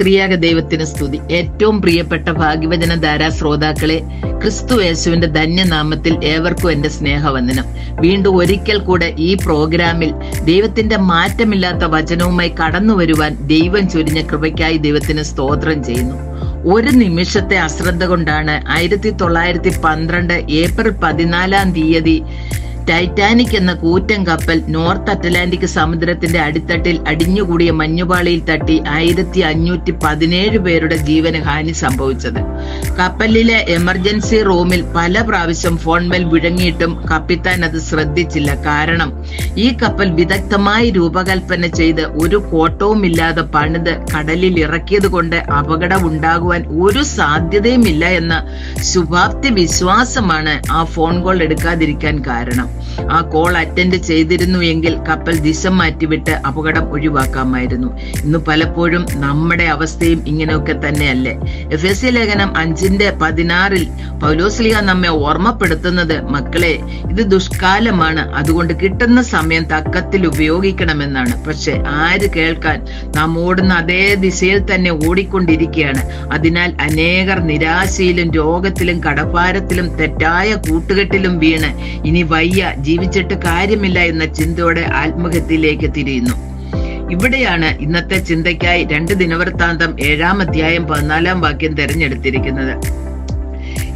ത്രിയാക ദൈവത്തിന് സ്തുതി. ഏറ്റവും പ്രിയപ്പെട്ട ഭാഗ്യവചന ധാരാ ശ്രോതാക്കളെ ക്രിസ്തു യേശുവിന്റെ ധന്യനാമത്തിൽ ഏവർക്കും എന്റെ സ്നേഹവന്ദനം. വീണ്ടും ഒരിക്കൽ കൂടെ ഈ പ്രോഗ്രാമിൽ ദൈവത്തിന്റെ മാറ്റമില്ലാത്ത വചനവുമായി കടന്നു വരുവാൻ ദൈവം ചൊരിഞ്ഞ കൃപയ്ക്കായി ദൈവത്തിന് സ്തോത്രം ചെയ്യുന്നു. ഒരു നിമിഷത്തെ അശ്രദ്ധ കൊണ്ടാണ് ആയിരത്തി തൊള്ളായിരത്തി പന്ത്രണ്ട് ഏപ്രിൽ പതിനാലാം തീയതി ടൈറ്റാനിക് എന്ന കൂറ്റൻ കപ്പൽ നോർത്ത് അറ്റ്ലാന്റിക് സമുദ്രത്തിന്റെ അടിത്തട്ടിൽ അടിഞ്ഞുകൂടിയ മഞ്ഞുപാളിയിൽ തട്ടി ആയിരത്തി അഞ്ഞൂറ്റി പതിനേഴ് പേരുടെ ജീവനഹാനി സംഭവിച്ചത്. കപ്പലിലെ എമർജൻസി റൂമിൽ പല പ്രാവശ്യം ഫോൺമേൽ വിഴങ്ങിയിട്ടും കപ്പിത്താൻ അത് ശ്രദ്ധിച്ചില്ല. കാരണം ഈ കപ്പൽ വിദഗ്ധമായി രൂപകൽപ്പന ചെയ്ത് ഒരു കോട്ടവുമില്ലാതെ പണിത് കടലിൽ ഇറക്കിയത് കൊണ്ട് അപകടം ഉണ്ടാകുവാൻ ഒരു സാധ്യതയുമില്ല എന്ന ശുഭാപ്തി വിശ്വാസമാണ് ആ ഫോൺ കോൾ എടുക്കാതിരിക്കാൻ കാരണം. ആ കോൾ അറ്റൻഡ് ചെയ്തിരുന്നു എങ്കിൽ കപ്പൽ ദിശ മാറ്റിവിട്ട് അപകടം ഒഴിവാക്കാമായിരുന്നു. ഇന്ന് പലപ്പോഴും നമ്മുടെ അവസ്ഥയും ഇങ്ങനെയൊക്കെ തന്നെയല്ലേ? എഫ് എസ് സി ലേഖനം അഞ്ചിന്റെ പതിനാറിൽ പൗലോസ്ലിഹ നമ്മെ ഓർമ്മപ്പെടുത്തുന്നത് മക്കളെ ഇത് ദുഷ്കാലമാണ്. അതുകൊണ്ട് കിട്ടുന്ന സമയം തക്കത്തിൽ ഉപയോഗിക്കണമെന്നാണ്. പക്ഷെ ആര് കേൾക്കാൻ നാം ഓടുന്ന അതേ ദിശയിൽ തന്നെ ഓടിക്കൊണ്ടിരിക്കുകയാണ്. അതിനാൽ അനേകർ നിരാശയിലും രോഗത്തിലും കടഭാരത്തിലും തെറ്റായ കൂട്ടുകെട്ടിലും വീണ് ഇനി വയ്യ ജീവിച്ചിട്ട് കാര്യമില്ല എന്ന ചിന്തയോടെ ആത്മഹത്യയിലേക്ക് തിരിയുന്നു. ഇവിടെയാണ് ഇന്നത്തെ ചിന്തയ്ക്കായി രണ്ട് ദിനവൃത്താന്തം ഏഴാം അധ്യായം പതിനാലാം വാക്യം തെരഞ്ഞെടുത്തിരിക്കുന്നത്.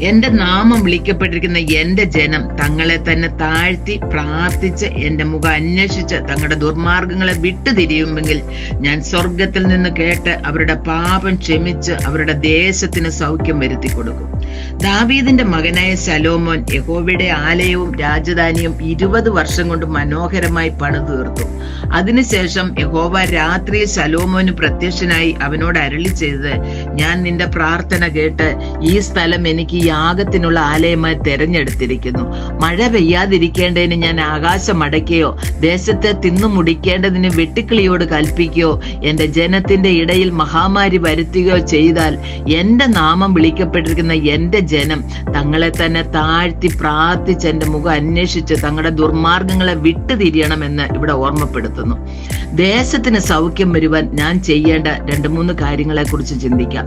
എന്റെ നാമം വിളിക്കപ്പെട്ടിരിക്കുന്ന എന്റെ ജനം തങ്ങളെ തന്നെ താഴ്ത്തി പ്രാർത്ഥിച്ച് എന്റെ മുഖം അന്വേഷിച്ച് തങ്ങളുടെ ദുർമാർഗങ്ങളെ വിട്ടുതിരിയുമെങ്കിൽ ഞാൻ സ്വർഗത്തിൽ നിന്ന് കേട്ട് അവരുടെ പാപം ക്ഷമിച്ച് അവരുടെ ദേശത്തിന് സൗഖ്യം വരുത്തി കൊടുക്കും. ദാവീദിന്റെ മകനായ ശലോമോൻ യഹോവയുടെ ആലയവും രാജധാനിയും ഇരുപത് വർഷം കൊണ്ട് മനോഹരമായി പണിതീർത്തു. അതിനുശേഷം യഹോവ രാത്രി ശലോമോന് പ്രത്യക്ഷനായി അവനോട് അരളി ചെയ്തത് ഞാൻ നിന്റെ പ്രാർത്ഥന കേട്ട് ഈ സ്ഥലം എനിക്ക് യാഗത്തിനുള്ള ആലയമായി തെരഞ്ഞെടുത്തിരിക്കുന്നു. മഴ പെയ്യാതിരിക്കേണ്ടതിന് ഞാൻ ആകാശം അടയ്ക്കുകയോ ദേശത്തെ തിന്നു മുടിക്കേണ്ടതിന് വെട്ടിക്കിളിയോട് കൽപ്പിക്കുകയോ എന്റെ ജനത്തിന്റെ ഇടയിൽ മഹാമാരി വരുത്തുകയോ ചെയ്താൽ എന്റെ നാമം വിളിക്കപ്പെട്ടിരിക്കുന്ന എന്റെ ജനം തങ്ങളെ തന്നെ താഴ്ത്തി പ്രാർത്ഥിച്ച് എന്റെ മുഖം അന്വേഷിച്ച് തങ്ങളുടെ ദുർമാർഗങ്ങളെ വിട്ടുതിരിയണമെന്ന് ഇവിടെ ഓർമ്മപ്പെടുത്തുന്നു. ദേശത്തിന് സൗഖ്യം വരുവാൻ ഞാൻ ചെയ്യേണ്ട രണ്ട് മൂന്ന് കാര്യങ്ങളെക്കുറിച്ച് ചിന്തിക്കാം.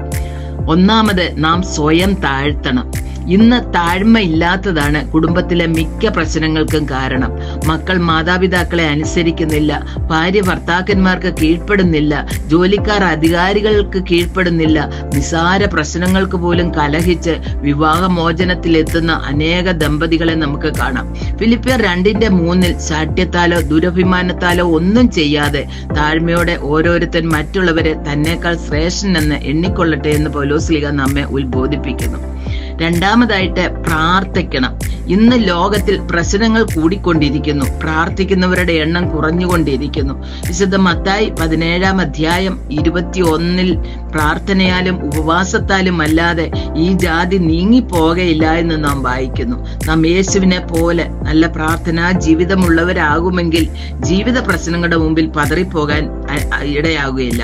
ഒന്നാമത് നാം സ്വയം താഴ്ത്തണം. ഇന്ന് താഴ്മ ഇല്ലാത്തതാണ് കുടുംബത്തിലെ മിക്ക പ്രശ്നങ്ങൾക്കും കാരണം. മക്കൾ മാതാപിതാക്കളെ അനുസരിക്കുന്നില്ല ഭാര്യ ഭർത്താക്കന്മാർക്ക് കീഴ്പ്പെടുന്നില്ല ജോലിക്കാർ അധികാരികൾക്ക് കീഴ്പ്പെടുന്നില്ല നിസാര പ്രശ്നങ്ങൾക്ക് പോലും കലഹിച്ച് വിവാഹമോചനത്തിലെത്തുന്ന അനേക ദമ്പതികളെ നമുക്ക് കാണാം. ഫിലിപ്പിയർ രണ്ടിന്റെ മൂന്നിൽ ശാഠ്യത്താലോ ദുരഭിമാനത്താലോ ഒന്നും ചെയ്യാതെ താഴ്മയോടെ ഓരോരുത്തൻ മറ്റുള്ളവരെ തന്നേക്കാൾ ശ്രേഷ്ഠനെന്ന് എണ്ണിക്കൊള്ളട്ടെ എന്ന് പൗലോസ്ലിക നമ്മെ ഉത്ബോധിപ്പിക്കുന്നു. രണ്ടാമതായിട്ട് പ്രാർത്ഥിക്കണം. ഇന്ന് ലോകത്തിൽ പ്രശ്നങ്ങൾ കൂടിക്കൊണ്ടിരിക്കുന്നു. പ്രാർത്ഥിക്കുന്നവരുടെ എണ്ണം കുറഞ്ഞുകൊണ്ടിരിക്കുന്നു. വിശുദ്ധ മത്തായി പതിനേഴാം അധ്യായം ഇരുപത്തി ഒന്നിൽ പ്രാർത്ഥനയാലും ഉപവാസത്താലും അല്ലാതെ ഈ ജാതി നീങ്ങിപ്പോകയില്ല എന്ന് നാം വായിക്കുന്നു. നാം യേശുവിനെ പോലെ നല്ല പ്രാർത്ഥനാ ജീവിതമുള്ളവരാകുമെങ്കിൽ ജീവിത പ്രശ്നങ്ങളുടെ മുമ്പിൽ പതറിപ്പോകാൻ ഇടയാകുകയില്ല.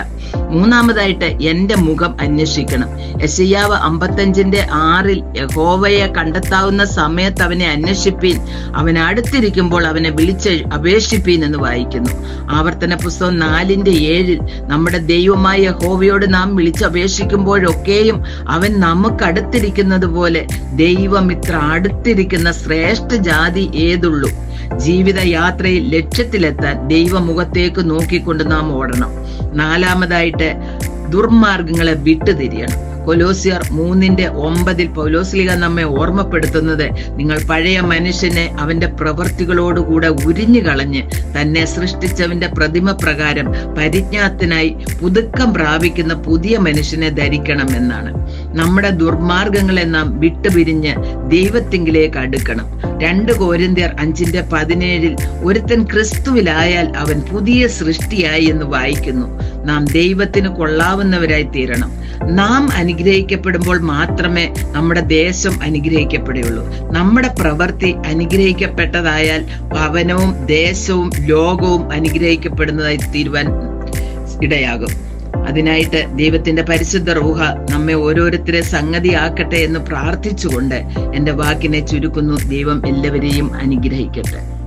മൂന്നാമതായിട്ട് എന്റെ മുഖം അന്വേഷിക്കണം. യശയ്യാവ് അമ്പത്തഞ്ചിന്റെ ആറിൽ യഹോവയെ കണ്ടെത്താവുന്ന സമയത്ത് അവനെ അന്വേഷിപ്പീൻ. അവൻ അടുത്തിരിക്കുമ്പോൾ അവനെ വിളിച്ച് അപേക്ഷിപ്പീൻ എന്ന് വായിക്കുന്നു. ആവർത്തന പുസ്തകം നാലിന്റെ ഏഴിൽ നമ്മുടെ ദൈവമായ യഹോവയോട് നാം വിളിച്ചപേക്ഷിക്കുമ്പോഴൊക്കെയും അവൻ നമുക്ക് അടുത്തിരിക്കുന്നത് പോലെ ദൈവം ഇത്ര അടുത്തിരിക്കുന്ന ശ്രേഷ്ഠ ജാതി ഏതുള്ളൂ? ജീവിതയാത്രയിൽ ലക്ഷ്യത്തിലെത്താൻ ദൈവമുഖത്തേക്ക് നോക്കിക്കൊണ്ട് നാം ഓടണം. നാലാമതായിട്ട് ദുർമാർഗങ്ങളെ വിട്ടുതിരിയണം. കൊലോസിയർ മൂന്നിന്റെ ഒമ്പതിൽ പൗലോസ്ലിക നമ്മെ ഓർമ്മപ്പെടുത്തുന്നത് നിങ്ങൾ പഴയ മനുഷ്യനെ അവന്റെ പ്രവൃത്തികളോടുകൂടെ ഉരിഞ്ഞു കളഞ്ഞ് തന്നെ സൃഷ്ടിച്ചവന്റെ പ്രതിമ പ്രകാരം പരിജ്ഞാത്തിനായി പുതുക്കം പ്രാപിക്കുന്ന പുതിയ മനുഷ്യനെ ധരിക്കണം എന്നാണ്. നമ്മുടെ ദുർമാർഗങ്ങളെ നാം വിട്ടുപിരിഞ്ഞ് ദൈവത്തിങ്കിലേക്ക് അടുക്കണം. രണ്ട് കോരിന്ത്യർ അഞ്ചിന്റെ പതിനേഴിൽ ഒരുത്തൻ ക്രിസ്തുവിലായാൽ അവൻ പുതിയ സൃഷ്ടിയായി എന്ന് വായിക്കുന്നു. നാം ദൈവത്തിന് കൊള്ളാവുന്നവരായി തീരണം. നാം അനുഗ്രഹിക്കപ്പെടുമ്പോൾ മാത്രമേ നമ്മുടെ ദേശം അനുഗ്രഹിക്കപ്പെടുകയുള്ളൂ. നമ്മുടെ പ്രവൃത്തി അനുഗ്രഹിക്കപ്പെട്ടതായാൽ ഭവനവും ദേശവും ലോകവും അനുഗ്രഹിക്കപ്പെടുന്നതായി തീരുവാൻ ഇടയാകും. അതിനായിട്ട് ദൈവത്തിന്റെ പരിശുദ്ധ റൂഹ നമ്മെ ഓരോരുത്തരെ സംഗതിയാക്കട്ടെ എന്ന് പ്രാർത്ഥിച്ചുകൊണ്ട് എന്റെ വാക്കിനെ ചുരുക്കുന്നു. ദൈവം എല്ലാവരെയും അനുഗ്രഹിക്കട്ടെ.